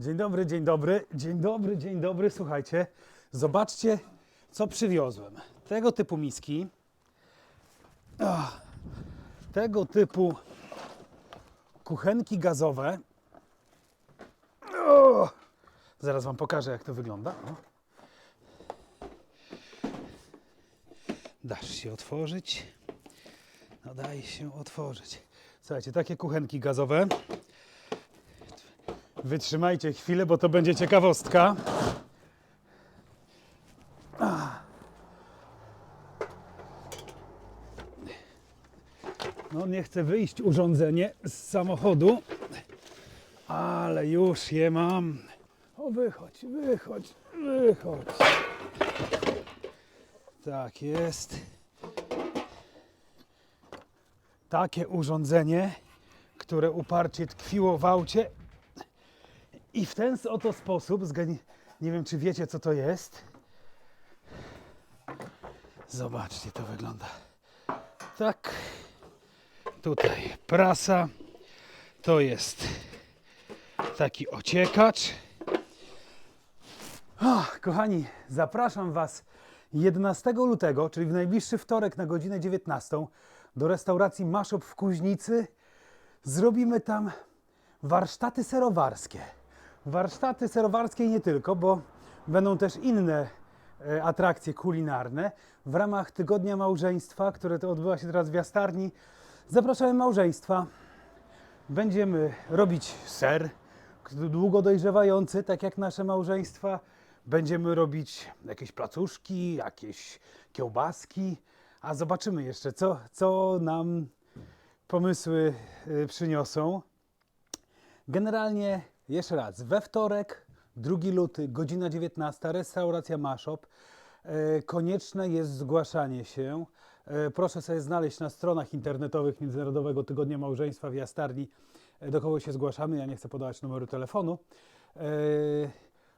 Dzień dobry, dzień dobry, dzień dobry, dzień dobry. Słuchajcie, zobaczcie, co przywiozłem. Tego typu miski, ach, tego typu kuchenki gazowe. O, zaraz Wam pokażę, jak to wygląda. Dasz się otworzyć. No daj się otworzyć. Słuchajcie, takie kuchenki gazowe. Wytrzymajcie chwilę, bo to będzie ciekawostka. No nie chce wyjść urządzenie z samochodu, ale już je mam. O wychodź, wychodź, wychodź. Tak jest. Takie urządzenie, które uparcie tkwiło w aucie i w ten oto sposób, nie wiem czy wiecie co to jest. Zobaczcie, to wygląda tak. Tutaj prasa. To jest taki ociekacz. O, kochani, zapraszam Was 11 lutego, czyli w najbliższy wtorek na godzinę 19 do restauracji Maszop w Kuźnicy. Zrobimy tam warsztaty serowarskie. Warsztaty serowarskie i nie tylko, bo będą też inne e, atrakcje kulinarne. W ramach Tygodnia Małżeństwa, które to odbywa się teraz w Jastarni, zapraszamy małżeństwa. Będziemy robić ser długo dojrzewający, tak jak nasze małżeństwa. Będziemy robić jakieś placuszki, jakieś kiełbaski, a zobaczymy jeszcze, co, co nam pomysły y, przyniosą. Generalnie, jeszcze raz, we wtorek, 2 luty, godzina 19, restauracja Maszop. E, Konieczne jest zgłaszanie się. E, Proszę sobie znaleźć na stronach internetowych Międzynarodowego Tygodnia Małżeństwa w Jastarni, e, do kogo się zgłaszamy. Ja nie chcę podawać numeru telefonu.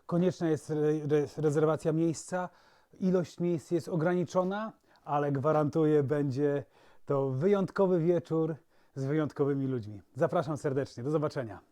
Konieczna jest re- re- rezerwacja miejsca. Ilość miejsc jest ograniczona, ale gwarantuję, będzie to wyjątkowy wieczór z wyjątkowymi ludźmi. Zapraszam serdecznie. Do zobaczenia.